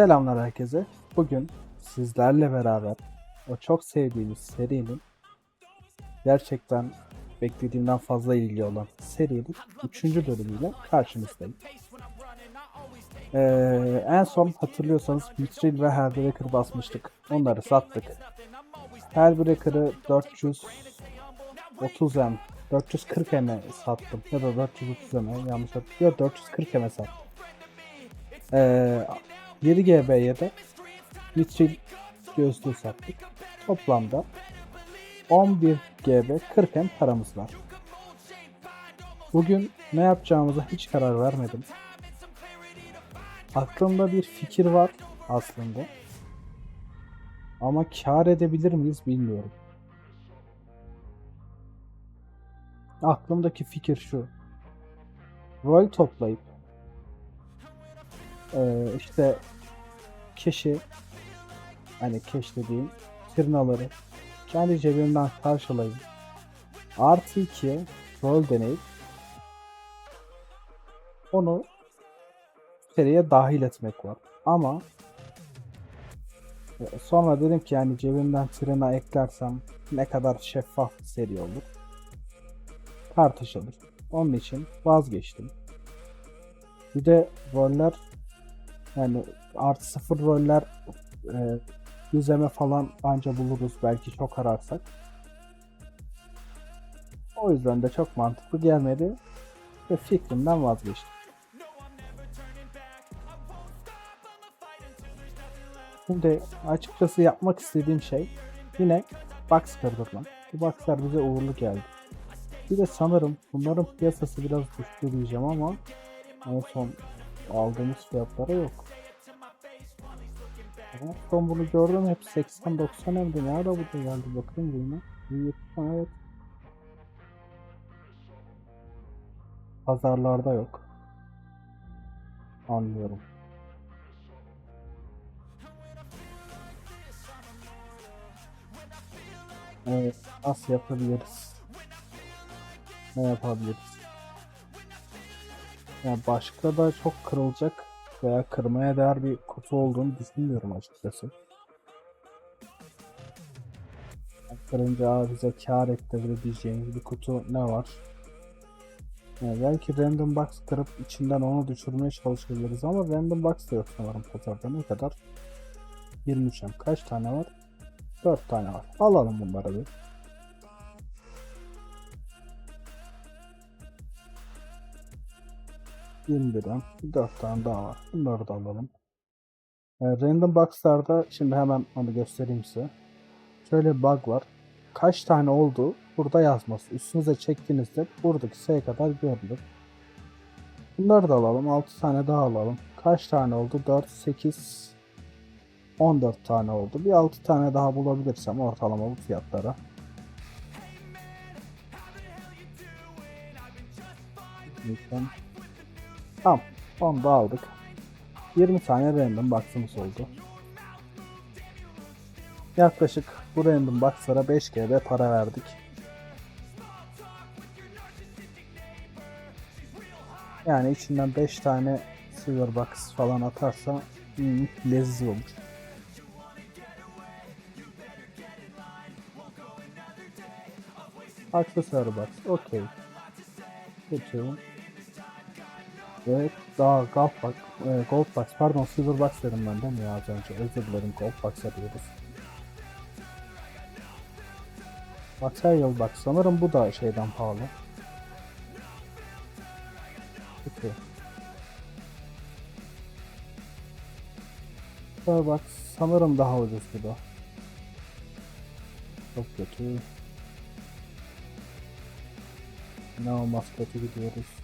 Selamlar herkese. Bugün sizlerle beraber o çok sevdiğimiz serinin gerçekten beklediğimden fazla ilgi olan serinin 3. bölümüyle karşınızdayım. Ee, en son hatırlıyorsanız Mithril ve Hellbreaker basmıştık. Onları sattık. Hellbreaker'ı 430 M, 440 M'e sattım. Ya da 430 M'e yanlış hatırlıyorum. 440 M'e sattım. Ee, 7 GB'ye de Mithril gözlüğü sattık. Toplamda 11 GB 40 M paramız var. Bugün ne yapacağımıza hiç karar vermedim. Aklımda bir fikir var aslında. Ama kar edebilir miyiz bilmiyorum. Aklımdaki fikir şu. Rol toplayıp ee, işte keşi hani keş dediğim tırnaları kendi cebimden karşılayıp artı 2 rol deneyip onu seriye dahil etmek var. Ama e, sonra dedim ki yani cebimden tırna eklersem ne kadar şeffaf seri olur. Tartışılır. Onun için vazgeçtim. Bir de roller yani artı sıfır roller e, yüzeme falan anca buluruz belki çok ararsak. O yüzden de çok mantıklı gelmedi ve fikrimden vazgeçtim. Şimdi açıkçası yapmak istediğim şey yine box kırdırmak. Bu boxlar bize uğurlu geldi. Bir de sanırım bunların piyasası biraz düştü diyeceğim ama en son aldığımız fiyatlara yok. En son bunu gördüm hep 80-90 hem de ne ara bu geldi bakayım buyuna. 170 evet. Pazarlarda yok. Anlıyorum. Evet, nasıl yapabiliriz? Ne yapabiliriz? Yani başka da çok kırılacak veya kırmaya değer bir kutu olduğunu düşünmüyorum açıkçası. Kırınca "Aa, bize kar ettirir diyeceğimiz bir kutu ne var? Yani belki random box kırıp içinden onu düşürmeye çalışabiliriz ama random box da yok sanırım pazarda ne kadar? 23 M. Kaç tane var? 4 tane var. Alalım bunları bir. Bindirim. 4 tane daha var. Bunları da alalım. E, random box'larda şimdi hemen onu göstereyim size. Şöyle bir bug var. Kaç tane olduğu burada yazmaz. Üstünüze çektiğinizde buradaki sayı kadar görülür. Bunları da alalım. 6 tane daha alalım. Kaç tane oldu? 4, 8, 14 tane oldu. Bir 6 tane daha bulabilirsem ortalama bu fiyatlara. Lütfen. Tamam. Onu da aldık. 20 tane random box'ımız oldu. Yaklaşık bu random box'lara 5 GB para verdik. Yani içinden 5 tane silver box falan atarsa hmm, leziz olur. Aksesuar box. Okey. Geçiyorum. Evet daha gold box, e, gold box pardon silver box dedim ben değil mi ya az önce özür dilerim gold box arıyoruz. Material box sanırım bu da şeyden pahalı. Peki. Silver box sanırım daha ucuz bu da. Çok kötü. Ne olmaz kötü gidiyoruz.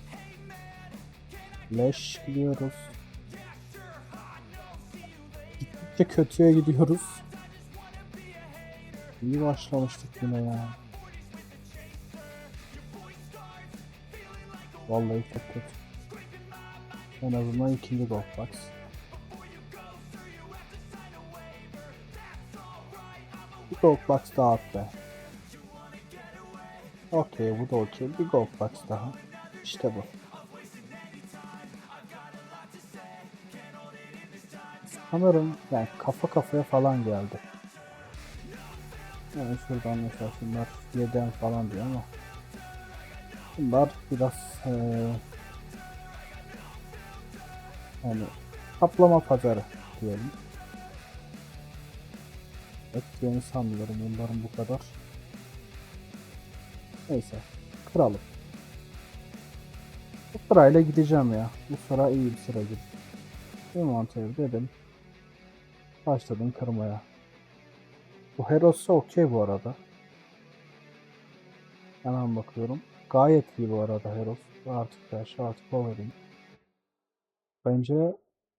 Leş gidiyoruz. Gittikçe kötüye gidiyoruz. İyi başlamıştık yine ya. Vallahi çok kötü. En azından ikinci golf box. Bir golf box daha at be. Okey bu da okey. Bir golf box daha. İşte bu. Sanırım yani kafa kafaya falan geldi. Yani şuradan mesela şunlar 7'den falan diyor ama bunlar biraz eee yani kaplama pazarı diyelim. Etkileni sanmıyorum bunların bu kadar. Neyse kıralım. Bu sırayla gideceğim ya. Bu sıra iyi bir sıra gibi. Envanter dedim. Başladım kırmaya. Bu Heros'a okey bu arada. Hemen bakıyorum. Gayet iyi bu arada Heros. Artık ya şu artık favorim. Bence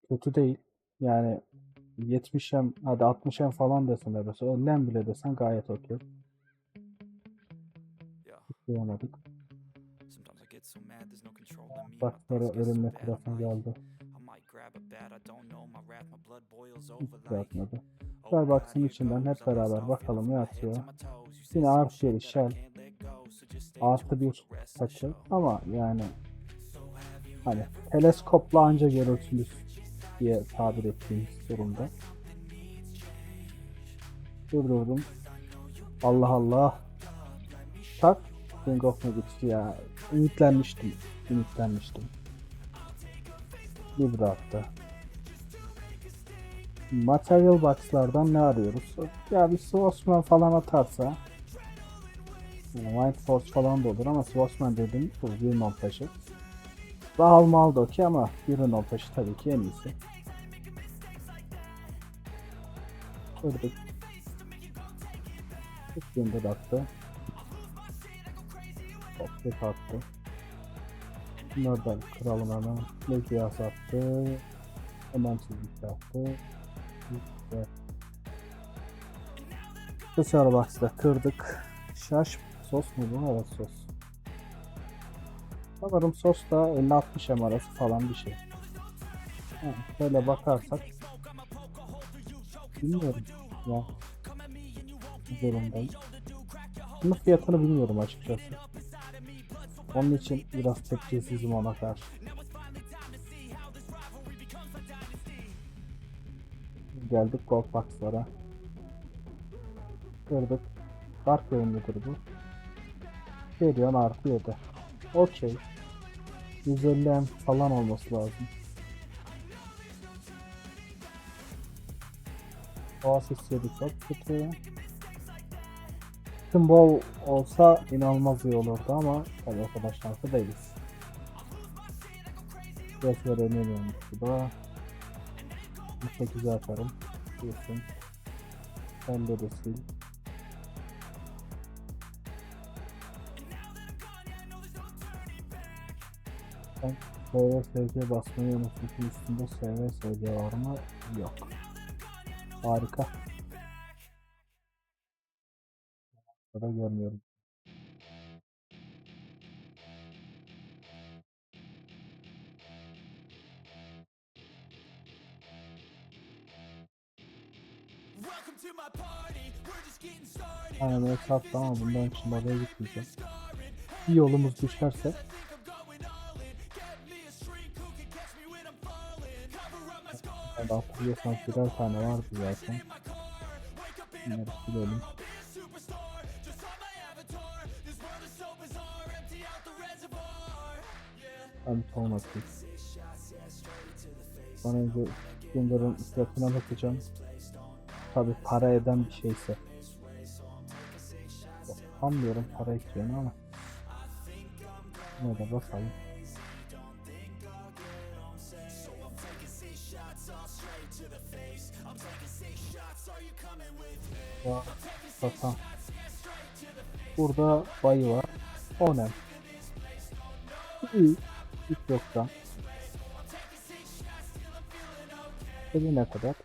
kötü değil. Yani 70'em hadi 60'em falan desen Heros'a. 50'em bile desen gayet okey. Yeah. Duyamadık. Sometimes I get so mad there's no control in me. Bak My sonra thoughts get so ölümle kırasın geldi. Oh Starbucks'ın here içinden hep beraber bakalım ne atıyor. Yine say some artı shit bir that I shell. Artı bir for the rest of the takı show. ama yani hani teleskopla anca görürsünüz diye tabir ettiğimiz durumda. Durdurdum. Allah Allah. Tak. King of Nuggets ya. Ümitlenmiştim. Ümitlenmiştim. Bir attı. Material Box'lardan ne arıyoruz? Ya bir Swatchman falan atarsa White Force falan da olur ama Swatchman dedim bu non taşı. Rahal mal da okey ama non taşı tabii ki en iyisi. Kırdık. Üstünde de attı. Offset attı. Bunları da kıralım hemen. Legias attı. Hemen çizgi attı. İşte. Dışarı box'ta kırdık. Şaş sos mu bu? Evet sos. Sanırım sos da 50-60 em arası falan bir şey. Ha, şöyle bakarsak bilmiyorum ya durumdayım. Bunun fiyatını bilmiyorum açıkçası. Onun için biraz tepkisizim ona karşı. Geldik Gold Box'lara. Kırdık. Dark bölümüdür bu. Geliyor artı 7. Okey. 150 M falan olması lazım. Oasis 7 çok kötü. Symbol olsa inanılmaz iyi olurdu ama tabii o kadar şanslı değiliz. Biraz öğrenemiyorum bu da. 8'e atarım. Diyorsun. Ben de sil. Ben SVSC basmayı unutmuşum. Üstünde SVSC var mı? Yok. Harika. Burada görmüyorum. Aynen öyle sattı ama bundan için oraya gitmeyeceğim. Bir yolumuz düşerse Ben de hatırlıyorsan birer tane vardı zaten. Bunları silelim. Ton atayım. Ben önce Ginger'ın fiyatına bakacağım. Tabi para eden bir şeyse. Sanmıyorum para ekleyen ama. Yine de bakalım. Ya, Satan. Burada bayı var. O ne? İyi. Hiç yoktan. Eli ne kadar?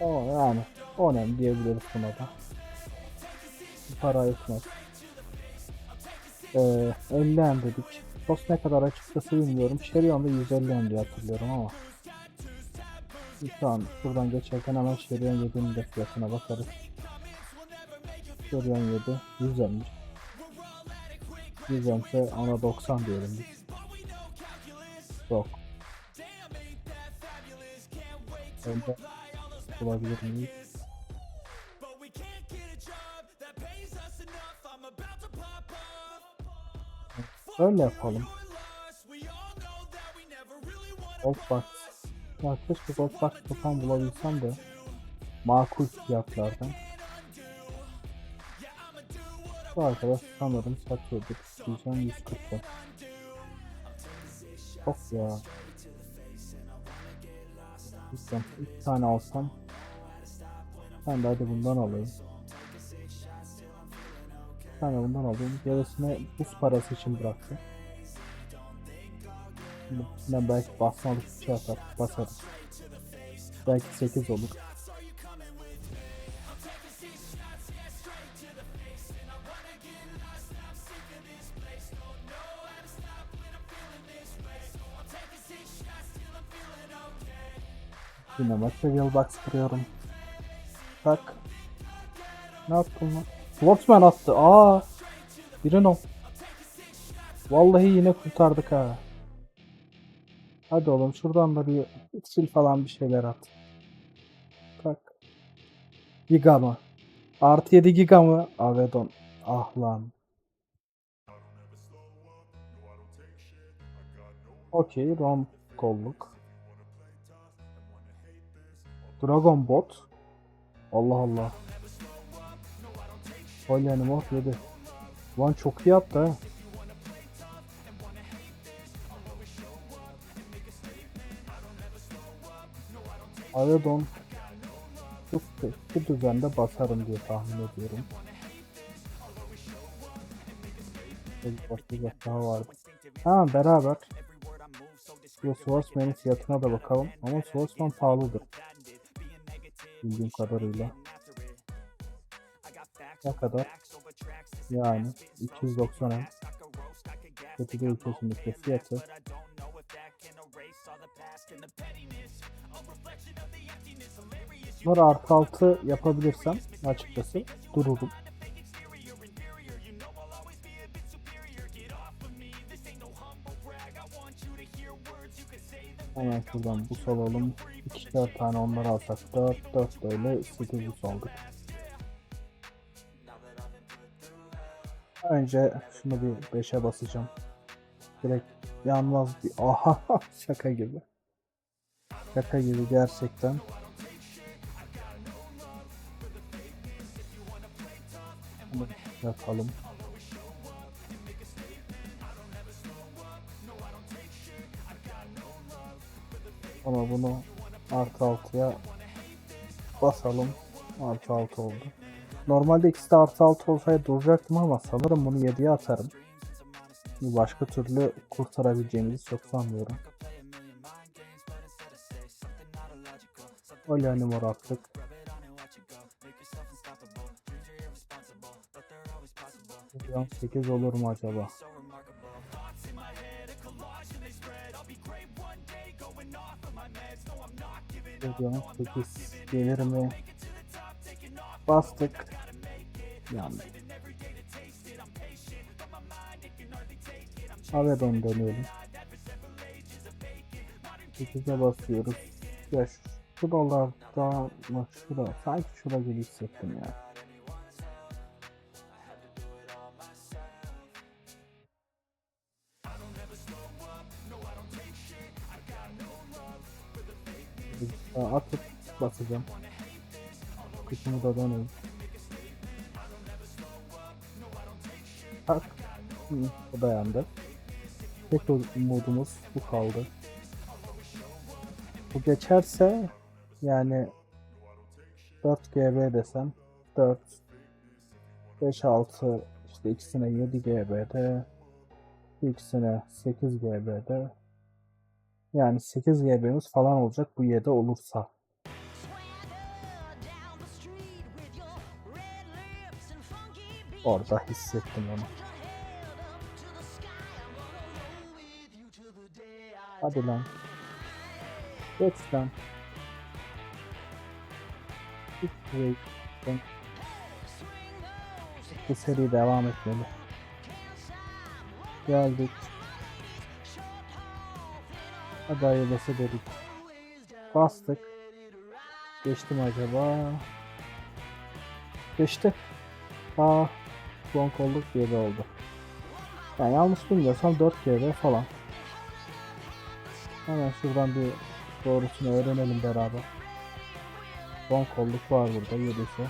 O yani. O ne diyebiliriz buna da. Para etmez. Ee, 50 em dedik. Sos ne kadar açıkçası bilmiyorum. Şerion'da 150 em diye hatırlıyorum ama. Şu an şuradan geçerken hemen Şerion 7'nin de fiyatına bakarız. Şerion 7 100 emmiş. 100 emse ona 90 diyelim biz. Yok. Önce bulabilir miyiz? Öyle yapalım. Goldbox. Ya keşke Goldbox falan bulabilsem de makul fiyatlardan. Bu arkadaş sanırım satıyorduk. Diyeceğim 140 Çok ya. Lütfen bir tane alsam. Ben de hadi bundan alayım. Bir tane bundan alayım. Gerisini buz parası için bıraktım. Şimdi Ben belki basmalık bir şey atar, basarım. Belki 8 olur. Yine material box kırıyorum. Bak. Ne yaptın lan? Swordsman attı. Aa. Birin o. Vallahi yine kurtardık ha. Hadi oğlum şuradan da bir sil falan bir şeyler at. Bak. Giga mı? Artı 7 giga mı? Avedon. Ah lan. Okey. Rom kolluk. Dragon Bot. Allah Allah. Polyanimorph 7. Lan çok iyi attı ha. Avedon bu, bu düzende basarım diye tahmin ediyorum. Bir başka daha vardı. Ha beraber. Bu Swordsman'in fiyatına da bakalım. Ama Swordsman pahalıdır. Bildiğim kadarıyla. Ne kadar? Yani 290 en. Kötü değil kesinlikle fiyatı. Bunları artı altı yapabilirsem açıkçası dururum. Hemen şuradan bus alalım. İkişer tane onları alsak 4, 4 böyle 8 bus aldık. Önce şunu bir 5'e basacağım. Direkt yanmaz bir... Aha şaka gibi. Şaka gibi gerçekten. Bunu yapalım. Ama bunu artı altıya basalım. Artı altı oldu. Normalde ikisi de artı altı olsaydı duracaktım ama sanırım bunu 7'ye atarım. Başka türlü kurtarabileceğimizi çok sanmıyorum. Öyle mor attık. Milyon 8 olur mu acaba? Milyon 8 gelir mi? Bastık. Yandı. Avedon dönüyorum. 8'e basıyoruz. Ya şu, şuralarda mı şura sanki şura gibi hissettim ya. Basacağım. Kısmı da döneyim. Tak. Hı, bu dayandı. Tek umudumuz bu kaldı. Bu geçerse yani 4 GB desem 4 5 6 işte ikisine 7 GB'de ikisine 8 GB'de yani 8 GB'miz falan olacak bu 7 olursa. Orada hissettim onu. Hadi lan. Geç lan. Bu seri devam etmeli. Geldik. Hadi hayırlısı dedik. Bastık. Geçti mi acaba? Geçti. Aa, son kolluk 7 oldu. Yani yanlış bilmiyorsam 4 GB falan. Hemen şuradan bir doğrusunu öğrenelim beraber. Son kolluk var burada 7'si.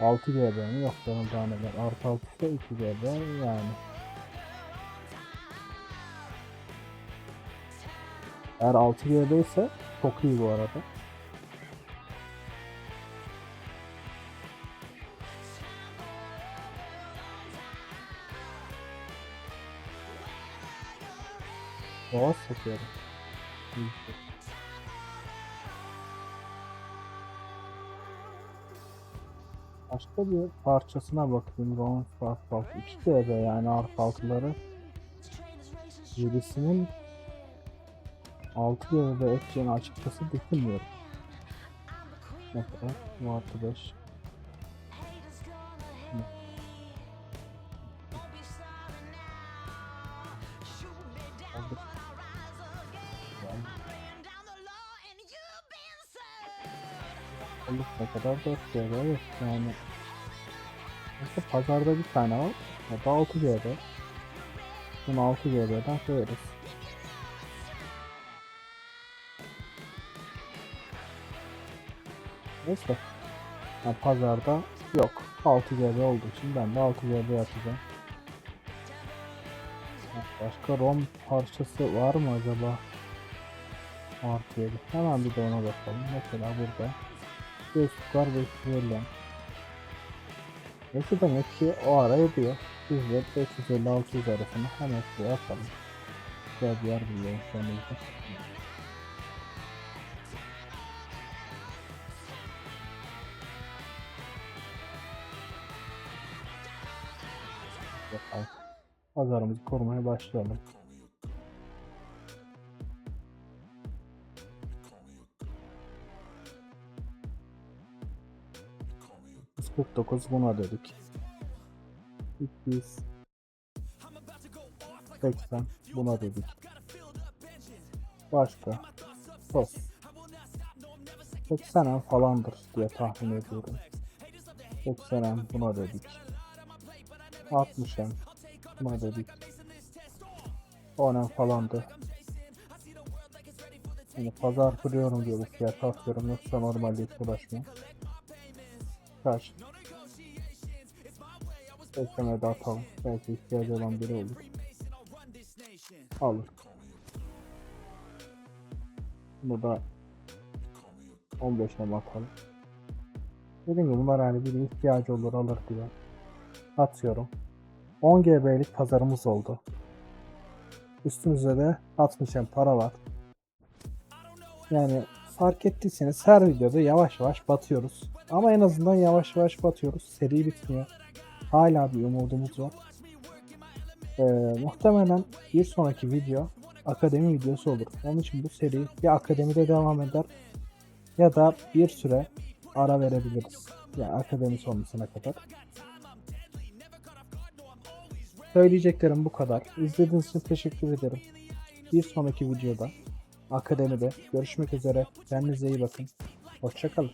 6 GB mi? Yok canım daha neler. Artı 6 ise 2 GB yani. Eğer 6 GB ise çok iyi bu arada. Boğaz çekiyorum. İyi. Başka bir parçasına bakayım. Ron Asphalt 2 GB yani artı altıları. 7'sinin 6 GB ekleyeceğini açıkçası düşünmüyorum. Ne kadar? Bu artı 5. Ne kadar? 4 GB yani. Mesela pazarda bir tane var. O da 6 GB. Bunu 6 GB'den koyarız. Neyse. Yani pazarda yok. 6 GB olduğu için ben de 6 GB yapacağım. Başka ROM parçası var mı acaba? Artı 7. Hemen bir de ona bakalım. Mesela burada. Göğüslük var ve verilen. Neyse demek ki o ara ediyor. Biz de 550-600 arasını hemen şuraya atalım. Güzel bir yer buluyorum şu an. Pazarımızı korumaya başlayalım. Biz 49 buna dedik. 280 buna dedik. Başka. Sos. 80 en falandır diye tahmin ediyorum. 80 en buna dedik. 60 en buna dedik. 10 en falandı. Yani pazar kuruyorum diye bu fiyat atıyorum yoksa normalde hiç uğraşmam. Kaç? Beklemede atalım. Belki ihtiyacı olan biri olur. Alır. Burada 15 nem atalım. Dediğim gibi bunlar hani bir ihtiyacı olur alır diye. Atıyorum. 10 GB'lik pazarımız oldu. Üstümüzde de 60 em para var. Yani fark ettiyseniz her videoda yavaş yavaş batıyoruz. Ama en azından yavaş yavaş batıyoruz. Seri bitmiyor. Hala bir umudumuz var. Ee, muhtemelen bir sonraki video akademi videosu olur. Onun için bu seri ya akademide devam eder ya da bir süre ara verebiliriz. Yani akademi sonrasına kadar. Söyleyeceklerim bu kadar. İzlediğiniz için teşekkür ederim. Bir sonraki videoda akademide görüşmek üzere. Kendinize iyi bakın. Hoşçakalın.